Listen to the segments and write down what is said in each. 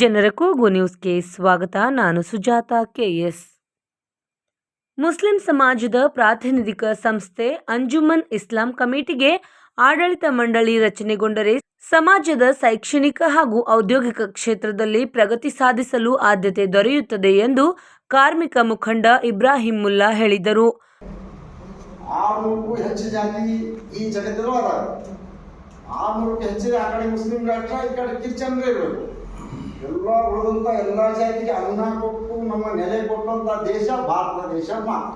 ಜನರ ಕೂಗು ನ್ಯೂಸ್ಗೆ ಸ್ವಾಗತ. ನಾನು ಸುಜಾತ ಕೆಎಸ್ ಮುಸ್ಲಿಂ ಸಮಾಜದ ಪ್ರಾತಿನಿಧಿಕ ಸಂಸ್ಥೆ ಅಂಜುಮನ್ ಇಸ್ಲಾಂ ಕಮಿಟಿಗೆ ಆಡಳಿತ ಮಂಡಳಿ ರಚನೆಗೊಂಡರೆ ಸಮಾಜದ ಶೈಕ್ಷಣಿಕ ಹಾಗೂ ಔದ್ಯೋಗಿಕ ಕ್ಷೇತ್ರದಲ್ಲಿ ಪ್ರಗತಿ ಸಾಧಿಸಲು ಆದ್ಯತೆ ದೊರೆಯುತ್ತದೆ ಎಂದು ಕಾರ್ಮಿಕ ಮುಖಂಡ ಇಬ್ರಾಹಿಂ ಮುಲ್ಲಾ ಹೇಳಿದರು ಹೆಚ್ಚು ಎಲ್ಲ ಉಳಿದಂಥ ಎಲ್ಲ ಜಾತಿಗೆ ಅನ್ನ ಕೊಟ್ಟು ನಮ್ಮ ನೆಲೆ ಕೊಟ್ಟಂಥ ದೇಶ ಭಾರತ ದೇಶ ಮಾತ್ರ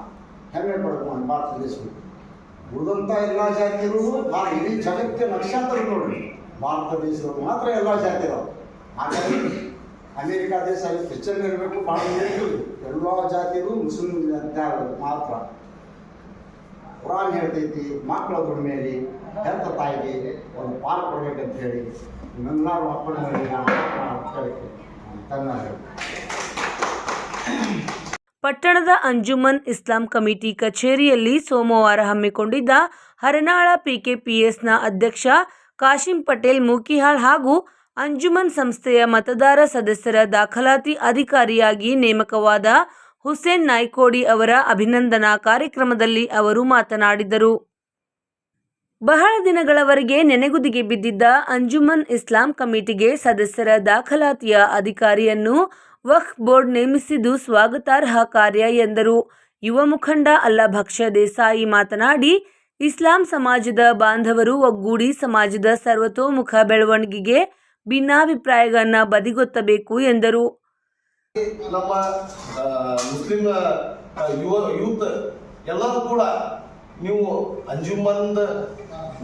ಹೆಮ್ಮೆ ಪಡಬೇಕು ನಮ್ಮ ಭಾರತ ದೇಶ ಉಳಿದಂಥ ಎಲ್ಲ ಜಾತಿಯರು ಭಾಳ ಇಡೀ ಜಗತ್ತಿನ ನಕ್ಷತ್ರ ನೋಡಿ ಭಾರತ ದೇಶದಲ್ಲಿ ಮಾತ್ರ ಎಲ್ಲ ಜಾತಿ ಇದಾವೆ ಹಾಗಾಗಿ ಅಮೇರಿಕಾ ದೇಶ ಅಲ್ಲಿ ಕ್ರಿಶ್ಚನ್ ಇರಬೇಕು ಭಾಳ ಇರಬೇಕು ಎಲ್ಲ ಜಾತಿಯರು ಮುಸ್ಲಿಂ ಜಾತಿ ಮಾತ್ರ ಕುರಾನ್ ಹೇಳ್ತೈತಿ ಮಕ್ಕಳ ದುಡಿಮೆಯಲ್ಲಿ ಹೆಂತ ತಾಯಿಗೆ ಒಂದು ಪಾಲು ಕೊಡ್ಬೇಕಂತ ಹೇಳಿ ನಿಮ್ಮೆಲ್ಲರೂ ಮಕ್ಕಳ ಮೇಲೆ ತನ್ನ ಪಟ್ಟಣದ ಅಂಜುಮನ್ ಇಸ್ಲಾಂ ಕಮಿಟಿ ಕಚೇರಿಯಲ್ಲಿ ಸೋಮವಾರ ಹಮ್ಮಿಕೊಂಡಿದ್ದ ಹರನಾಳ ಪಿಕೆಪಿಎಸ್ನ ಅಧ್ಯಕ್ಷ ಕಾಶಿಂ ಪಟೇಲ್ ಮೂಕಿಹಾಳ್ ಹಾಗೂ ಅಂಜುಮನ್ ಸಂಸ್ಥೆಯ ಮತದಾರ ಸದಸ್ಯರ ದಾಖಲಾತಿ ಅಧಿಕಾರಿಯಾಗಿ ನೇಮಕವಾದ ಹುಸೇನ್ ನಾಯ್ಕೋಡಿ ಅವರ ಅಭಿನಂದನಾ ಕಾರ್ಯಕ್ರಮದಲ್ಲಿ ಅವರು ಮಾತನಾಡಿದರು. ಬಹಳ ದಿನಗಳವರೆಗೆ ನೆನೆಗುದಿಗೆ ಬಿದ್ದಿದ್ದ ಅಂಜುಮನ್ ಇಸ್ಲಾಂ ಕಮಿಟಿಗೆ ಸದಸ್ಯರ ದಾಖಲಾತಿಯ ಅಧಿಕಾರಿಯನ್ನು ವಕ್ಫ್ ಬೋರ್ಡ್ ನೇಮಿಸಿದ್ದು ಸ್ವಾಗತಾರ್ಹ ಕಾರ್ಯ ಎಂದರು. ಯುವ ಮುಖಂಡ ಅಲ್ಲಭಕ್ಷ ದೇಸಾಯಿ ಮಾತನಾಡಿ, ಇಸ್ಲಾಂ ಸಮಾಜದ ಬಾಂಧವರು ಒಗ್ಗೂಡಿ ಸಮಾಜದ ಸರ್ವತೋಮುಖ ಬೆಳವಣಿಗೆಗೆ ಭಿನ್ನಾಭಿಪ್ರಾಯಗಳನ್ನು ಬದಿಗೊತ್ತಬೇಕು ಎಂದರು. ಮುಸ್ಲಿಂ ಯುವ, ಯೂತ್ ಎಲ್ಲರೂ ಕೂಡ ನೀವು ಅಂಜುಮಂದ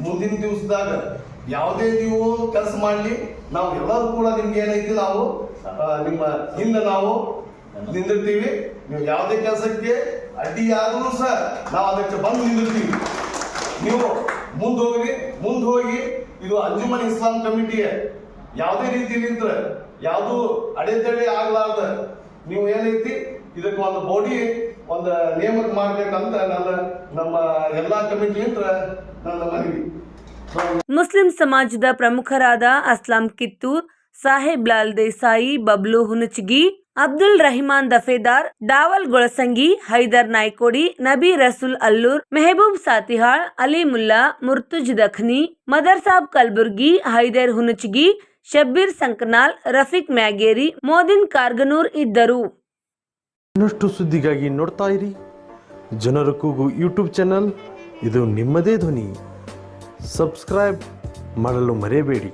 ಮುಂದಿನ ದಿವಸದಾಗ ಯಾವುದೇ ನೀವು ಕೆಲಸ ಮಾಡಲಿ, ನಾವು ಎಲ್ಲರೂ ಕೂಡ ನಿಮ್ಗೆ ಏನೈತಿ, ನಾವು ನಿಮ್ಮ ಹಿಂದೆ ನಾವು ನಿಂದಿರ್ತೀವಿ. ನೀವು ಯಾವುದೇ ಕೆಲಸಕ್ಕೆ ಅಡ್ಡಿ ಆದ್ರೂ ಸಹ ನಾವು ಅದಕ್ಕೆ ಬಂದು ನಿಂದಿರ್ತೀವಿ. ನೀವು ಮುಂದೆ ಹೋಗಿ ಮುಂದೆ ಹೋಗಿ ಇದು ಅಂಜುಮನ್ ಇಸ್ಲಾಂ ಕಮಿಟಿಯ ಯಾವುದೇ ರೀತಿಯಿಂದ ಯಾವುದು ಅಡೆತಡೆ ಆಗ್ಲಾರ್ದ ನೀವು ಏನೈತಿ ಇದಕ್ಕೆ ಒಂದು ಬಾಡಿ ಒಂದು ನೇಮಕ ಮಾಡ್ಬೇಕಂತ ನನ್ನ, ನಮ್ಮ ಎಲ್ಲಾ ಕಮಿಟಿ ನನ್ನ ಮನವಿ. ಮುಸ್ಲಿಂ ಸಮಾಜದ ಪ್ರಮುಖರಾದ ಅಸ್ಲಾಂ ಕಿತ್ತೂರ್, ಸಾಹೇಬ್ ಲಾಲ್ ದೇಸಾಯಿ, ಬಬ್ಲು ಹುನುಚಗಿ ಅಬ್ದುಲ್ ರಹಿಮಾನ್ ದಫೇದಾರ್, ಡಾವಲ್ ಗೊಳಸಂಗಿ, ಹೈದರ್ ನಾಯ್ಕೋಡಿ, ನಬಿ ರಸುಲ್ ಅಲ್ಲೂರ್, ಮೆಹಬೂಬ್ ಸಾತಿಹಾಳ್ ಅಲಿ ಮುಲ್ಲಾ ಮುರ್ತುಜ್ ದಖ್ನಿ, ಮದರ್ ಸಾಬ್ ಕಲ್ಬುರ್ಗಿ, ಹೈದರ್ ಹುನುಚಗಿ ಶಬ್ಬೀರ್ ಸಂಕನಾಲ್, ರಫೀಕ್ ಮ್ಯಾಗೇರಿ, ಮೋದಿನ್ ಕಾರ್ಗನೂರ್ ಇದ್ದರು. ಇನ್ನಷ್ಟು ಸುದ್ದಿಗಾಗಿ ನೋಡ್ತಾ ಇರಿ. ಜನರ ಕೂಗು ಯೂಟ್ಯೂಬ್ ಚಾನಲ್. ಇದು ನಿಮ್ಮದೇ ಧ್ವನಿ. ಸಬ್ಸ್ಕ್ರೈಬ್ ಮಾಡಲು ಮರೆಯಬೇಡಿ.